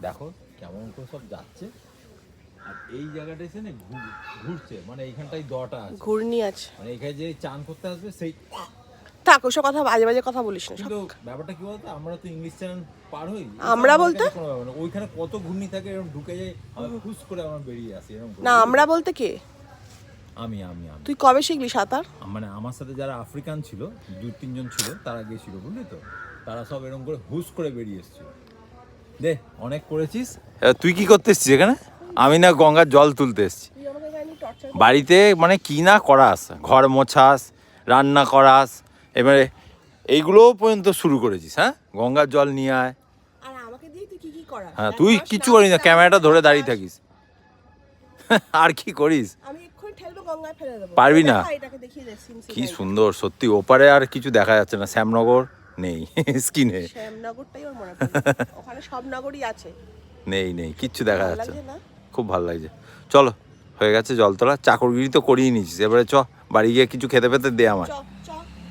দেখো কেমন করে সব যাচ্ছে। আর এই জায়গাটা এসে না ঘুর- ঘুরছে মানে এইখানটাই দটা আছে। ঘূর্ণি আছে। মানে এখানে যে চান করতে আসবে সেই থাক ওসব কথা বাজে বাজে কথা বলিস না কিন্তু ব্যাপারটা কি বলতো? আমরা তো ইংলিশ চ্যানেল পার হই। আমরা বলতে? ওইখানে কত ঘূর্ণি থাকে এরকম ঢুকে যায় আমরা খুশ করে আমরা বেরিয়ে আসি এরকম না আমরা বলতে কে? আমি আমি আমি। তুই কবে শিখলি সাঁতার? মানে আমার সাথে যারা আফ্রিকান ছিল দু তিনজন ছিল তারা গেছিল বুঝলি তো? তারা সব এরকম করে হুস করে বেরিয়ে এসেছিল। দে অনেক করেছিস। তুই কি করতে এসছিস এখানে? আমি না গঙ্গার জল তুলতে এসছি। বাড়িতে মানে কি না করাস ঘর মোছাস রান্না করাস এবারে এইগুলোও পর্যন্ত শুরু করেছিস হ্যাঁ? গঙ্গার জল নিয়ে আয়। আর আমাকে দিয়ে তুই হ্যাঁ তুই কিচ্ছু করিস না ক্যামেরাটা ধরে দাঁড়িয়ে থাকিস। আর কি করিস? পারবি না? কি সুন্দর সত্যি ওপারে আর কিছু দেখা যাচ্ছে না শ্যামনগর। নেই স্কিনে শ্যামনগরটাই ওর মনে ওখানে সব নগরই আছে। নেই নেই কিচ্ছু দেখা যাচ্ছে না। খুব ভালো লাগছে। চলো হয়ে গেছে জল তোলা চাকরগিরি তো করিয়ে নিয়েছিস। এবারে চ বাড়ি গিয়ে কিছু খেতে পেতে দে আমার